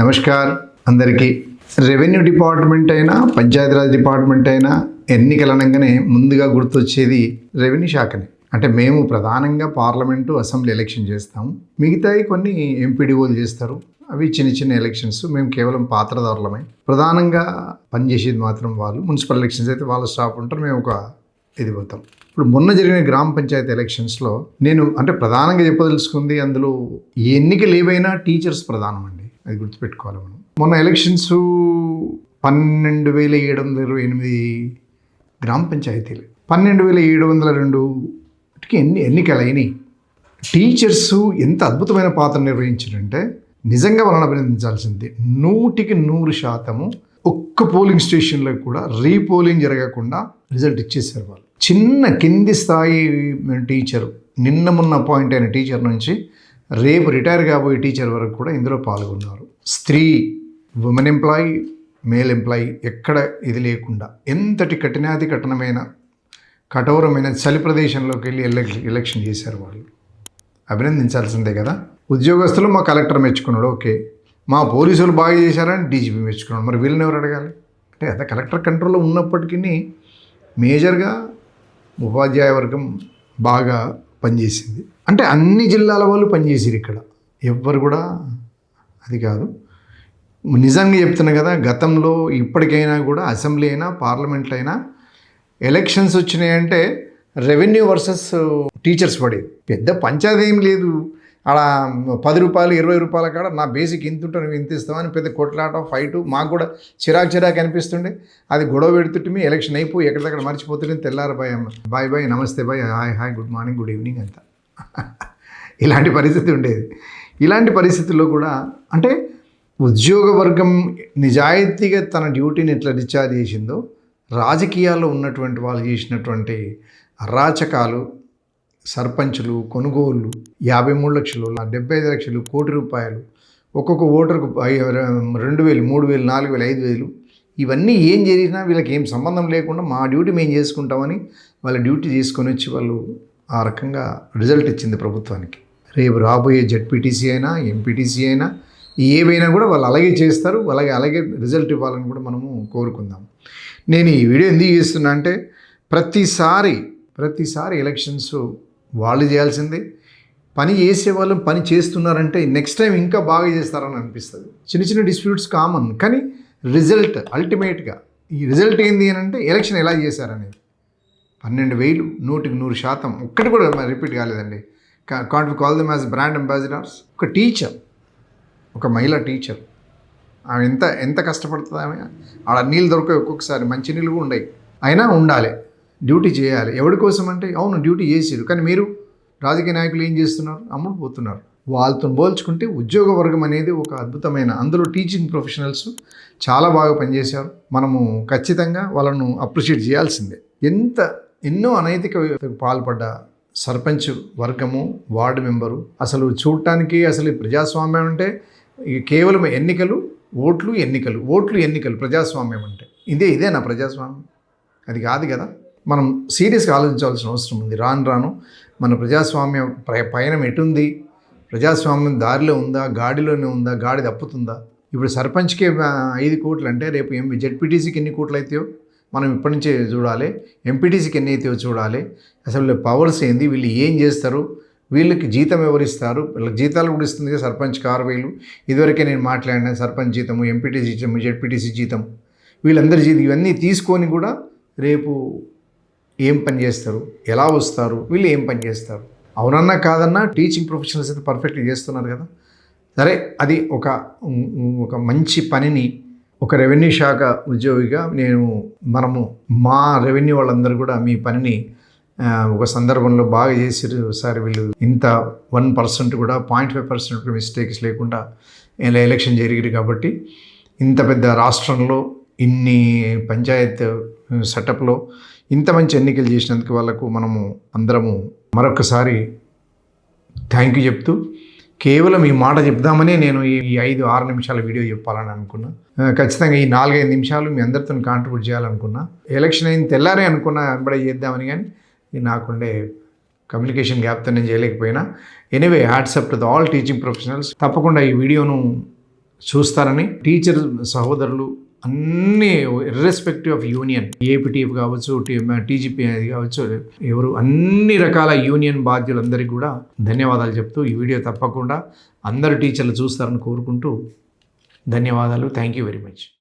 నమస్కార్. అందరికీ. Revenue department అయినా Panchayati Raj department అయినా ఎన్నికలు అనగానే ముందుగా గుర్తొచ్చేది రెవెన్యూ శాఖనే. అంటే మేము ప్రధానంగా పార్లమెంటు అసెంబ్లీ ఎలక్షన్ చేస్తాము మిగతాయి కొన్ని ఎంపీడీఓలు చేస్తారు. అవి చిన్న చిన్న ఎలక్షన్స్. మేము కేవలం పాత్రధారులమే ప్రధానంగా పనిచేసేది మాత్రం వాళ్ళు. మున్సిపల్ ఎలక్షన్స్ అయితే వాళ్ళ స్టాఫ్ ఉంటారు. మేము ఒక ఇది పోతాం. ఇప్పుడు మొన్న జరిగిన గ్రామ పంచాయతీ ఎలక్షన్స్లో నేను అంటే ప్రధానంగా చెప్పదలుచుకుంది అందులో ఎన్నికలు ఏవైనా టీచర్స్ ప్రధానం అండి అది గుర్తుపెట్టుకోవాలి మనం. మొన్న ఎలక్షన్స్ పన్నెండు వేల ఏడు వందల ఇరవై ఎనిమిది గ్రామ పంచాయతీలు. పన్నెండు వేల ఏడు వందల రెండుకి ఎన్ని ఎన్నికలు అయినాయి టీచర్స్ ఎంత అద్భుతమైన పాత్ర నిర్వహించారంటే నిజంగా వాళ్ళని అభినందించాల్సిందే నూటికి నూరు శాతము ఒక్క పోలింగ్ స్టేషన్లో కూడా రీపోలింగ్ జరగకుండా రిజల్ట్ ఇచ్చేసారు వాళ్ళు. చిన్న కింది స్థాయి టీచర్ నిన్న మొన్న అపాయింట్ అయిన టీచర్ నుంచి రేపు రిటైర్ కాబోయే టీచర్ వరకు కూడా ఇందులో పాల్గొన్నారు. స్త్రీ ఉమెన్ ఎంప్లాయీ మేల్ ఎంప్లాయీ ఎక్కడ ఇది లేకుండా ఎంతటి కఠినాతి కఠినమైన కఠోరమైన చలి ప్రదేశంలోకి వెళ్ళి ఎలక్- ఎలక్షన్ చేశారు వాళ్ళు. అభినందించాల్సిందే కదా. ఉద్యోగస్తులు మా కలెక్టర్ మెచ్చుకున్నాడు ఓకే. మా పోలీసులు బాగా చేశారని డీజీపీ మెచ్చుకున్నాడు. మరి వీళ్ళని ఎవరు అడగాలి? అంటే అదే కలెక్టర్ కంట్రోల్లో ఉన్నప్పటికీ మేజర్గా ఉపాధ్యాయ వర్గం బాగా పనిచేసింది. అంటే అన్ని జిల్లాల వాళ్ళు పనిచేసారు ఇక్కడ. ఎవ్వరు కూడా అది కాదు. నిజంగా చెప్తున్నా కదా గతంలో ఇప్పటికైనా కూడా అసెంబ్లీ అయినా పార్లమెంట్లో అయినా ఎలక్షన్స్ వచ్చినాయంటే రెవెన్యూ వర్సెస్ టీచర్స్ పడేది. పెద్ద పంచాయతీ ఏం లేదు. అలా పది రూపాయలు ఇరవై రూపాయల కాడ నా బేసిక్ ఇంత ఉంటే నువ్వు ఇంత ఇస్తావని పెద్ద కొట్లాట ఫైటు మాకు కూడా చిరాకు చిరాకు అనిపిస్తుండే. అది గొడవ పెడుతుంటే ఎలక్షన్ అయిపోయి ఎక్కడిదక్కడ మర్చిపోతుంటే తెల్లారు బాయ్ అమ్మ బాయ్ బాయ్ నమస్తే bye hi hi good morning good evening అంతా. ఇలాంటి పరిస్థితి ఉండేది. ఇలాంటి పరిస్థితుల్లో కూడా అంటే ఉద్యోగ వర్గం నిజాయితీగా తన డ్యూటీని ఎట్లా డిశ్చార్జ్ చేసిందో రాజకీయాల్లో ఉన్నటువంటి వాళ్ళు చేసినటువంటి అరాచకాలు సర్పంచులు కొనుగోళ్ళు యాభై మూడు లక్షలు డెబ్బై ఐదు లక్షలు కోటి రూపాయలు ఒక్కొక్క ఓటర్కు రెండు వేలు మూడు వేలు నాలుగు వేలు ఐదు వేలు. ఇవన్నీ ఏం చేసినా వీళ్ళకి ఏం సంబంధం లేకుండా మా డ్యూటీ మేము చేసుకుంటామని వాళ్ళ డ్యూటీ తీసుకొని వచ్చి వాళ్ళు ఆ రకంగా రిజల్ట్ ఇచ్చింది ప్రభుత్వానికి. రేపు రాబోయే జడ్పీటీసీ అయినా ఎంపీటీసీ అయినా ఏవైనా కూడా వాళ్ళు అలాగే చేస్తారు అలాగే అలాగే రిజల్ట్ ఇవ్వాలని కూడా మనము కోరుకుందాం. నేను ఈ వీడియో ఎందుకు చేస్తున్నా అంటే ప్రతిసారి ప్రతిసారి ఎలక్షన్స్ వాళ్ళు చేయాల్సిందే. పని చేసే వాళ్ళు పని చేస్తున్నారంటే నెక్స్ట్ టైం ఇంకా బాగా చేస్తారని అనిపిస్తుంది. చిన్న చిన్న డిస్ప్యూట్స్ కామన్ కానీ రిజల్ట్ అల్టిమేట్గా ఈ రిజల్ట్ ఏంది అని అంటే ఎలక్షన్ ఎలా చేశారనేది. పన్నెండు వేలు నూటికి నూరు శాతం ఒక్కటి కూడా రిపీట్ కాలేదండి. Can't we call them as brand ambassadors ఒక టీచర్ ఒక మహిళా టీచర్ ఆమె ఎంత ఎంత కష్టపడుతుంది ఆమె? ఆడ నీళ్ళు దొరకవు ఒక్కొక్కసారి మంచి నీళ్ళు కూడా ఉండవు అయినా ఉండాలి. డ్యూటీ చేయాలి. ఎవరి కోసం అంటే అవును డ్యూటీ చేసారు కానీ మీరు రాజకీయ నాయకులు ఏం చేస్తున్నారు? అమ్ముడు పోతున్నారు. వాళ్ళతో పోల్చుకుంటే ఉద్యోగ వర్గం అనేది ఒక అద్భుతమైన అందులో టీచింగ్ ప్రొఫెషనల్స్ చాలా బాగా పనిచేశారు. మనము ఖచ్చితంగా వాళ్ళను అప్రిషియేట్ చేయాల్సిందే. ఎంత ఎన్నో అనైతిక పాల్పడ్డ సర్పంచ్ వర్గము వార్డు మెంబరు అసలు చూడటానికి అసలు ఈ ప్రజాస్వామ్యం అంటే కేవలం ఎన్నికలు ఓట్లు ఎన్నికలు ఓట్లు ఎన్నికలు ప్రజాస్వామ్యం అంటే. ఇదే ఇదే నా ప్రజాస్వామ్యం? అది కాదు కదా? మనం సీరియస్గా ఆలోచించాల్సిన అవసరం ఉంది. రాను రాను మన ప్రజాస్వామ్యం పయనం ఎటుంది? ప్రజాస్వామ్యం దారిలో ఉందా? గాడిలోనే ఉందా? గాడి తప్పుతుందా? ఇప్పుడు సర్పంచ్కి ఐదు కోట్లు అంటే రేపు ఏం జెడ్పీటీసీకి ఎన్ని కోట్లు అవుతాయో మనం ఇప్పటి నుంచే చూడాలి. ఎంపీటీసీకి ఎన్ని అవుతాయో చూడాలి. అసలు పవర్స్ ఏంది? వీళ్ళు ఏం చేస్తారు? వీళ్ళకి జీతం ఎవరిస్తారు వీళ్ళకి జీతాలు కూడా ఇస్తుంది కదా సర్పంచ్కి ఆరు వేలు ఇదివరకే నేను మాట్లాడిన సర్పంచ్ జీతము ఎంపీటీసీ జీతం జెడ్పీటీసీ జీతం వీళ్ళందరి జీతం ఇవన్నీ తీసుకొని కూడా రేపు ఏం పని చేస్తారు? ఎలా వస్తారు? వీళ్ళు ఏం పని చేస్తారు? అవునన్నా కాదన్నా టీచింగ్ ప్రొఫెషనల్స్ అయితే పర్ఫెక్ట్గా చేస్తున్నారు కదా. సరే అది ఒక ఒక మంచి పనిని ఒక రెవెన్యూ శాఖ ఉద్యోగిగా నేను మనము మా రెవెన్యూ వాళ్ళందరూ కూడా మీ పనిని ఒక సందర్భంలో బాగా చేసారు సార్ వీళ్ళు ఇంత వన్ పర్సెంట్ కూడా పాయింట్ ఫైవ్ పర్సెంట్ మిస్టేక్స్ లేకుండా ఇలా ఎలక్షన్ జరిగింది కాబట్టి ఇంత పెద్ద రాష్ట్రంలో ఇన్ని పంచాయత్ సెటప్లో ఇంత మంచి ఎన్నికలు చేసినందుకు వాళ్ళకు మనము అందరము మరొకసారి థ్యాంక్ యూ చెప్తూ కేవలం ఈ మాట చెప్దామనే నేను ఈ ఐదు ఆరు నిమిషాల వీడియో చెప్పాలని అనుకున్నా. ఖచ్చితంగా ఈ నాలుగైదు నిమిషాలు మీ అందరితో కాంట్రిబ్యూట్ చేయాలనుకున్నా. ఎలక్షన్ అయిన తెల్లారే అనుకున్నా వెంబడే చేద్దామని కానీ నాకుండే కమ్యూనికేషన్ గ్యాప్తో నేను చేయలేకపోయినా. Anyway hats off to the all teaching professionals తప్పకుండా ఈ వీడియోను చూస్తారని టీచర్ సహోదరులు అన్ని ఇర్రెస్పెక్టివ్ ఆఫ్ యూనియన్ ఏపీటీఎఫ్ కావచ్చు టీజీపీ కావచ్చు ఎవరు అన్ని రకాల యూనియన్ బాధ్యులందరికీ కూడా ధన్యవాదాలు చెప్తూ ఈ వీడియో తప్పకుండా అందరు టీచర్లు చూస్తారని కోరుకుంటూ ధన్యవాదాలు. Thank you very much